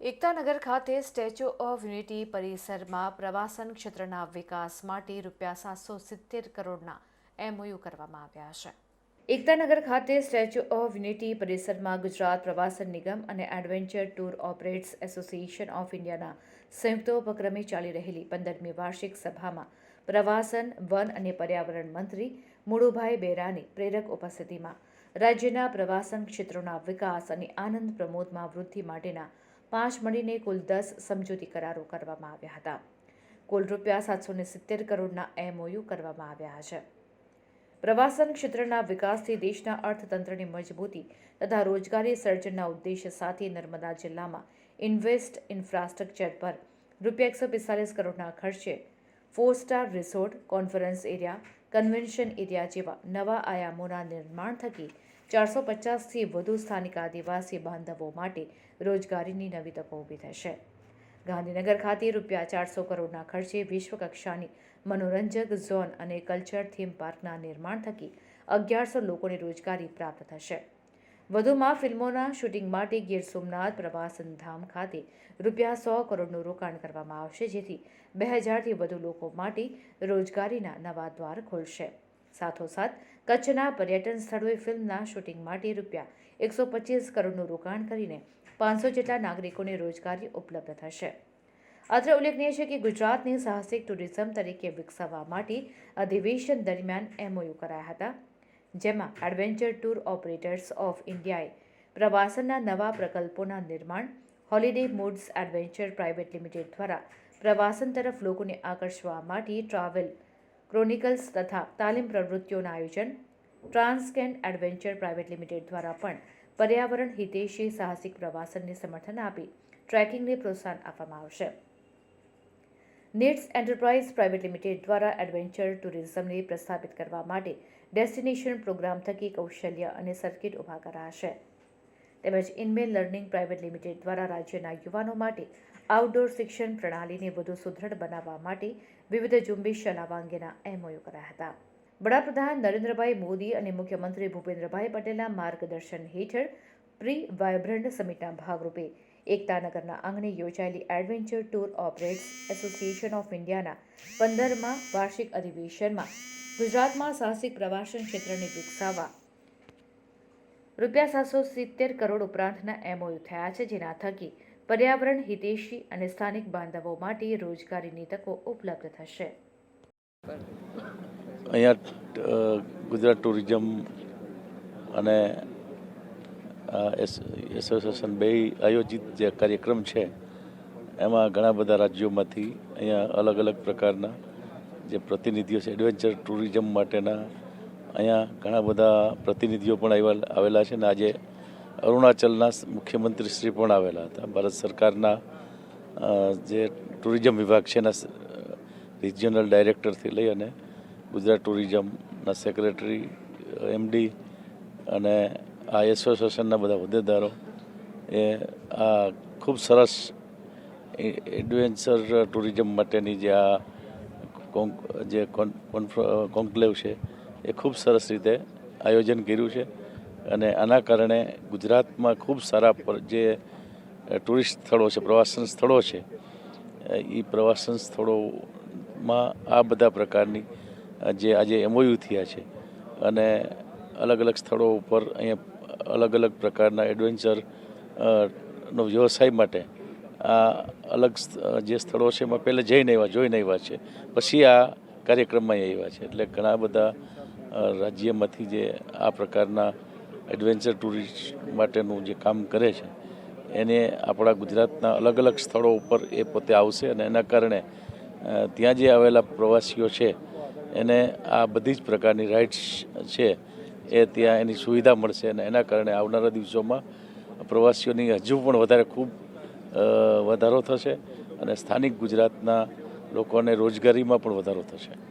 એકતાનગર ખાતે statue of unity પરિસરમાં પ્રવાસન ક્ષેત્રના વિકાસ માટે રૂપિયા સાતસો સિત્તેર કરોડના એમઓયુ કરવામાં આવ્યા છે. એકતાનગર ખાતે સ્ટેચ્યુ ઓફ યુનિટી પરિસરમાં ગુજરાત પ્રવાસન નિગમ અને adventure tour operators association of ઇન્ડિયાના સંયુક્ત ઉપક્રમે ચાલી રહેલી પંદરમી વાર્ષિક સભામાં પ્રવાસન, વન અને પર્યાવરણ મંત્રી મુળુભાઈ બેરાની પ્રેરક ઉપસ્થિતિમાં રાજ્યના પ્રવાસન ક્ષેત્રોના વિકાસ અને આનંદ પ્રમોદમાં વૃદ્ધિ માટેના પાંચ મળીને કુલ દસ સમજૂતી કરારો કરવામાં આવ્યા હતા. કુલ રૂપિયા સાતસો ને સિત્તેર કરોડના એમઓયુ કરવામાં આવ્યા છે. પ્રવાસન ક્ષેત્રના વિકાસથી દેશના અર્થતંત્રની મજબૂતી તથા રોજગારી સર્જનના ઉદ્દેશ્ય સાથે નર્મદા જિલ્લામાં ઇન્વેસ્ટ ઇન્ફ્રાસ્ટ્રક્ચર પર રૂપિયા એકસો પિસ્તાલીસ કરોડના ખર્ચે four star resort conference area convention area જેવા નવા આયામોના નિર્માણ થકી ચારસો પચાસથી વધુ સ્થાનિક આદિવાસી બાંધવો માટે રોજગારીની નવી તકો ઊભી થશે. ગાંધીનગર ખાતે રૂપિયા ચારસો કરોડના ખર્ચે વિશ્વ કક્ષાની મનોરંજક ઝોન અને કલ્ચર થીમ પાર્કના નિર્માણ થકી અગિયારસો લોકોને રોજગારી પ્રાપ્ત થશે. વધુમાં ફિલ્મોના શૂટિંગ માટે ગીર સોમનાથ પ્રવાસન ધામ ખાતે રૂપિયા સો કરોડનું રોકાણ કરવામાં આવશે, જેથી બે હજારથી વધુ લોકો માટે રોજગારીના નવા દ્વાર ખોલશે. સાથોસાથ, કચ્છના પર્યટન સ્થળોએ ફિલ્મના શૂટિંગ માટે રૂપિયા એકસો પચીસ કરોડનું રોકાણ કરીને પાંચસો જેટલા નાગરિકોને રોજગારી ઉપલબ્ધ થશે. અત્રે ઉલ્લેખનીય છે કે ગુજરાતને સાહસિક ટુરિઝમ તરીકે વિકસાવવા માટે અધિવેશન દરમિયાન એમઓયુ કરાયા હતા. જેમાં એડવેન્ચર ટૂર ઓપરેટર્સ ઓફ ઇન્ડિયાએ પ્રવાસનના નવા પ્રકલ્પોના નિર્માણ holiday moods adventure private limited દ્વારા પ્રવાસન તરફ લોકોને આકર્ષવા માટે ટ્રાવેલ ક્રોનિકલ્સ તથા તાલીમ પ્રવૃત્તિઓના આયોજન ટ્રાન્સકેન એડવેન્ચર પ્રાઇવેટ લિમિટેડ દ્વારા પણ પર્યાવરણ હિતેશી સાહસિક પ્રવાસનને સમર્થન આપી ટ્રેકિંગને પ્રોત્સાહન આપવામાં આવશે. નેટ્સ એન્ટરપ્રાઇઝ પ્રાઇવેટ લિમિટેડ દ્વારા એડવેન્ચર ટુરિઝમને પ્રસ્થાપિત કરવા માટે ડેસ્ટિનેશન પ્રોગ્રામ થકી કૌશલ્ય અને સર્કિટ ઊભા કરાશે. તેમજ ઇનમેલ લર્નિંગ પ્રાઇવેટ લિમિટેડ દ્વારા રાજ્યના યુવાનો માટે આઉટડોર શિક્ષણ પ્રણાલીને વધુ સુદૃઢ બનાવવા માટે વિવિધ ઝુંબેશ ચલાવવા અંગેના એમઓયુ કરાયા હતા. વડાપ્રધાન નરેન્દ્રભાઈ મોદી અને મુખ્યમંત્રી ભૂપેન્દ્રભાઈ પટેલના માર્ગદર્શન હેઠળ પ્રી વાયબ્રન્ટ સમિટના ભાગરૂપે એકતાનગરના આંગણે યોજાયેલી adventure tour operators association of ઇન્ડિયાના પંદરમાં વાર્ષિક અધિવેશનમાં ગુજરાતમાં સાહસિક પ્રવાસન ક્ષેત્રને વિકસાવવા. રૂપિયા સાતસો સિત્તેર કરોડ ઉપરાંતના એમઓયુ થયા છે, જેના થકી પર્યાવરણ, હિતેશી અને સ્થાનિક બાંધવો માટે રોજગારીની તકો ઉપલબ્ધ થશે. અહીંયા ગુજરાત ટુરિઝમ અને એસોસિએશન બે આયોજિત જે કાર્યક્રમ છે, એમાં ઘણા બધા રાજ્યોમાંથી અહીંયા અલગ અલગ પ્રકારના જે પ્રતિનિધિઓ છે એડવેન્ચર ટુરિઝમ માટેના અહીંયા ઘણા બધા પ્રતિનિધિઓ પણ આવેલા છે ને આજે અરુણાચલના મુખ્યમંત્રી શ્રી પણ આવેલા હતા. ભારત સરકારના જે ટુરિઝમ વિભાગ છે એના રિજિયનલ ડાયરેક્ટરથી લઈ અને ગુજરાત ટુરિઝમના સેક્રેટરી એમડી અને આ એસોસિએશનના બધા હોદ્દેદારો એ આ ખૂબ સરસ એડવેન્ચર ટુરિઝમ માટેની જે આ જે કોન્ક્લેવ છે, એ ખૂબ સરસ રીતે આયોજન કર્યું છે અને આના કારણે ગુજરાતમાં ખૂબ સારા જે ટુરિસ્ટ સ્થળો છે, પ્રવાસન સ્થળો છે એ પ્રવાસન સ્થળોમાં આ બધા પ્રકારની જે આજે એમઓયુ થયા છે અને અલગ અલગ સ્થળો ઉપર અહીંયા અલગ અલગ પ્રકારના એડવેન્ચર નો વ્યવસાય માટે અલગ સ્થ- જે સ્થળો છે એમાં પહેલાં જઈને આવ્યા, જોઈને આવ્યા છે. પછી આ કાર્યક્રમમાં આવ્યા છે. એટલે ઘણા બધા રાજ્યમાંથી જે આ પ્રકારના એડવેન્ચર ટુરિસ્ટ માટેનું જે કામ કરે છે, એને આપણા ગુજરાતના અલગ અલગ સ્થળો ઉપર એ પોતે આવશે અને એના કારણે ત્યાં જે આવેલા પ્રવાસીઓ છે, એને આ બધી જ પ્રકારની રાઇડ્સ છે એ ત્યાં એની સુવિધા મળશે અને એના કારણે આવનારા દિવસોમાં પ્રવાસીઓની હજુ પણ વધારે ખૂબ વધારો થશે અને સ્થાનિક ગુજરાતના લોકોને રોજગારીમાં પણ વધારો થશે.